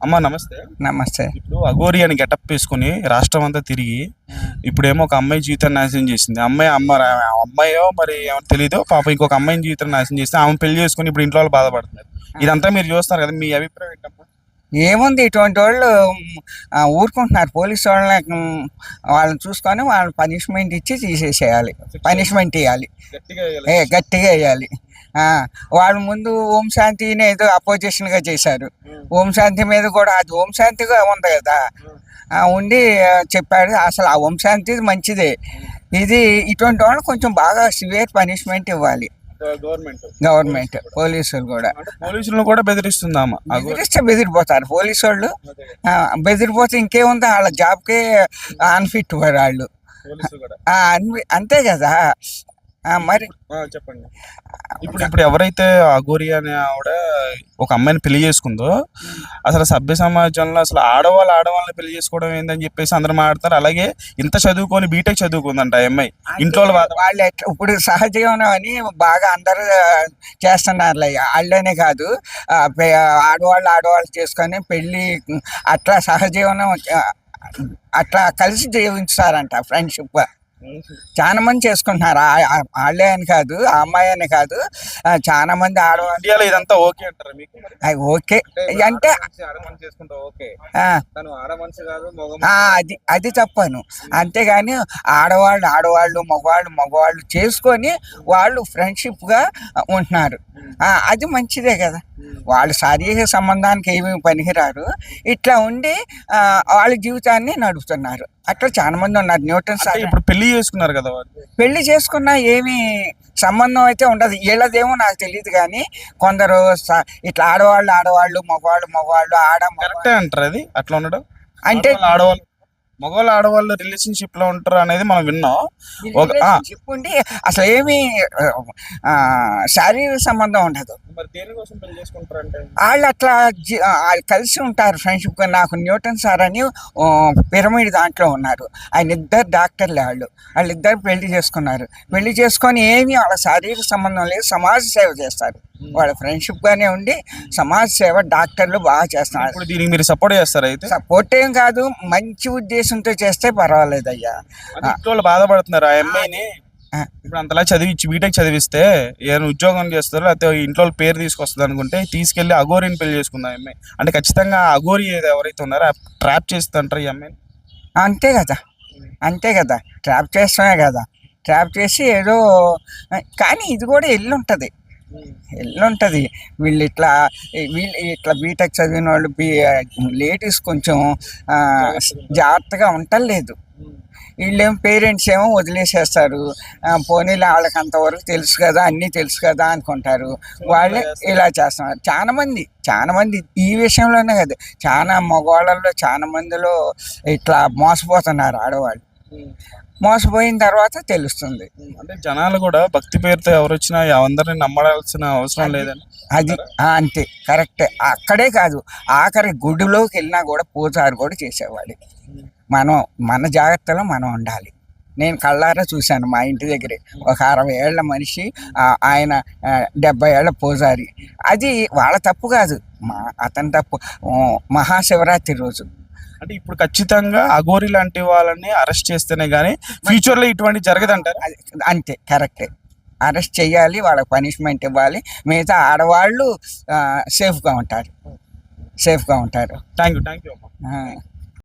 అమ్మా నమస్తే. నమస్తే. ఇప్పుడు అఘోరి అని గెటప్ వేసుకుని రాష్ట్రం అంతా తిరిగి ఇప్పుడేమో ఒక అమ్మాయి జీవితాన్ని నాశనం చేసింది. అమ్మాయి అమ్మ అమ్మాయో మరి ఏమో తెలియదు పాప ఇంకొక అమ్మాయిని జీవితాన్ని నాశనం చేస్తే ఆమె పెళ్ళి చేసుకుని ఇప్పుడు ఇంట్లో వాళ్ళు బాధపడుతున్నారు. ఇదంతా మీరు చూస్తారు కదా మీ అభిప్రాయం ఏంటమ్మా? ఏముంది ఇటువంటి వాళ్ళు ఊరుకుంటున్నారు. పోలీసు వాళ్ళని వాళ్ళని చూసుకొని వాళ్ళని పనిష్మెంట్ ఇచ్చి తీసేసేయాలి. పనిష్మెంట్ ఇవ్వాలి గట్టిగా వేయాలి. వాళ్ళు ముందు ఓం శాంతిని ఏదో అపోజిషన్గా చేశారు. ఓం శాంతి మీద కూడా అది ఓం శాంతిగా ఉంది కదా? ఉండి చెప్పాడు అసలు ఆ ఓం శాంతి మంచిదే. ఇది ఇటువంటి వాళ్ళు కొంచెం బాగా సివియర్ పనిష్మెంట్ ఇవ్వాలి. గవర్నమెంట్ గవర్నమెంట్ పోలీసులు కూడా. పోలీసులను కూడా బెదిరిస్తుంది అమ్మ? అఘోరి బెదిరిస్తే బెదిరిపోతారు. పోలీసు వాళ్ళు బెదిరిపోతే ఇంకేముంది? వాళ్ళ జాబ్కే అన్ఫిట్ వాళ్ళు అంతే కదా? మరి. చెప్పండి. ఇప్పుడు ఇప్పుడు ఎవరైతే అఘోరి అనే ఆవిడ ఒక అమ్మాయిని పెళ్ళి చేసుకుందో అసలు సభ్య సమాజంలో అసలు ఆడవాళ్ళు ఆడవాళ్ళని పెళ్ళి చేసుకోవడం ఏందని చెప్పేసి అందరూ మాట్లాడతారు. అలాగే ఇంత చదువుకొని బీటెక్ చదువుకుందంట అమ్మాయి. ఇంట్లో వాళ్ళ ఇప్పుడు సహజీవనం అని బాగా అందరూ చేస్తున్నారు వాళ్ళనే కాదు ఆడవాళ్ళు ఆడవాళ్ళు చేసుకొని పెళ్ళి అట్లా సహజీవనం అట్లా కలిసి జీవించారంట ఫ్రెండ్షిప్. చాలా మంది చేసుకుంటున్నారు. వాళ్ళే అని కాదు ఆ అమ్మాయి అని కాదు. చాలా మంది ఆడవాళ్ళు ఇదంతా ఓకే అంటారా మీకు ఓకే. అంటే అది అది తప్పను అంతేగాని ఆడవాళ్ళు ఆడవాళ్ళు మగవాళ్ళు మగవాళ్ళు చేసుకొని వాళ్ళు ఫ్రెండ్షిప్గా ఉంటున్నారు. ఆ, అది మంచిదే కదా. వాళ్ళు శారీరక సంబంధానికి ఏమీ పనికిరారు. ఇట్లా ఉండి ఆ, వాళ్ళ జీవితాన్ని నడుపుతున్నారు. అట్లా చాలా మంది ఉన్నారు. న్యూటన్ అంటే సార్ ఇప్పుడు పెళ్ళి చేసుకున్నారు కదా పెళ్ళి చేసుకున్నా ఏమీ సంబంధం అయితే ఉండదు. వీళ్ళదేమో నాకు తెలియదు కానీ కొందరు ఇట్లా ఆడవాళ్ళు ఆడవాళ్ళు మగవాళ్ళు మగవాళ్ళు ఆడ కరెక్టే అంటారు అది? అట్లా ఉండడం? అంటే ఆడవాళ్ళు మగవాళ్ళు ఆడవాళ్ళు రిలేషన్షిప్లో ఉంటారు అనేది మనం విన్నాం. అసలు ఏమీ ఆ, శారీరక సంబంధం ఉండదు. వాళ్ళు అట్లా వాళ్ళు కలిసి ఉంటారు ఫ్రెండ్షిప్ నాకు న్యూటన్ సార్ అని పిరమిడ్ దాంట్లో ఉన్నారు. ఆయన ఇద్దరు డాక్టర్లే వాళ్ళు. వాళ్ళిద్దరు పెళ్ళి చేసుకున్నారు. పెళ్ళి చేసుకొని ఏమీ వాళ్ళ శారీరక సంబంధం లేదు. సమాజ సేవ చేస్తారు. వాళ్ళ ఫ్రెండ్షిప్ గానే ఉండి సమాజ సేవ డాక్టర్లు బాగా చేస్తున్నారు. ఇప్పుడు దీనికి మీరు సపోర్ట్ చేస్తారు అయితే? సపోర్ట్ ఏం కాదు. మంచి ఉద్దేశంతో చేస్తే పర్వాలేదు అయ్యా బాధపడుతున్నారు. ఆ అమ్మాయిని. ఇప్పుడు అంతలా చదివించి బీటెక్ చదివిస్తే ఏదైనా ఉద్యోగం చేస్తారో లేకపోతే ఇంట్లో పేరు తీసుకొస్తుంది అనుకుంటే తీసుకెళ్ళి అఘోరిని పెళ్ళి చేసుకుందాం అమ్మాయి. అంటే ఖచ్చితంగా అఘోరి ఎవరైతే ఉన్నారో ట్రాప్ చేస్తుంటారు ఈ అమ్మాయిని. అంతే కదా. అంతే కదా. ట్రాప్ చేస్తామే కదా. ట్రాప్ చేసి ఏదో కానీ ఇది కూడా ఎల్లుంటుంది. ఎల్లుంటుంది. వీళ్ళు ఇట్లా వీళ్ళు ఇట్లా బీటెక్ చదివిన వాళ్ళు బీ లేడీస్ కొంచెం జాగ్రత్తగా ఉండలేదు వీళ్ళేం పేరెంట్స్ ఏమో వదిలేసేస్తారు. ఆ, పోనీలే వాళ్ళకి అంతవరకు తెలుసు కదా అన్నీ తెలుసు కదా అనుకుంటారు. వాళ్ళే ఇలా చేస్తున్నారు. చాలా మంది చాలా మంది ఈ విషయంలోనే కదా చాలా మగవాళ్ళలో చాలా మందిలో ఇట్లా మోసపోతున్నారు ఆడవాళ్ళు. మోసపోయిన తర్వాత తెలుస్తుంది. అంటే జనాలు కూడా భక్తి పేరుతో ఎవరు వచ్చినా అందరిని నమ్మడాల్సిన అవసరం లేదని అది అంతే. కరెక్టే. అక్కడే కాదు ఆఖరి గుడిలోకి వెళ్ళినా కూడా పూజారి కూడా చేసేవాడు. మనం మన జాగ్రత్తలో మనం ఉండాలి. నేను కళ్ళారా చూశాను మా ఇంటి దగ్గరే. ఒక అరవై ఏళ్ళ మనిషి ఆయన డెబ్బై ఏళ్ళ పూజారి. అది వాళ్ళ తప్పు కాదు. మా అతని తప్పు. మహాశివరాత్రి రోజు. అంటే ఇప్పుడు ఖచ్చితంగా అఘోరి లాంటి వాళ్ళని అరెస్ట్ చేస్తేనే గానీ ఫ్యూచర్లో ఇటువంటి జరగదంటారు? అంతే కరెక్టే. అరెస్ట్ చేయాలి వాళ్ళకి పనిష్మెంట్ ఇవ్వాలి. మిగతా ఆడవాళ్ళు సేఫ్గా ఉంటారు. సేఫ్గా ఉంటారు. Thank you thank you.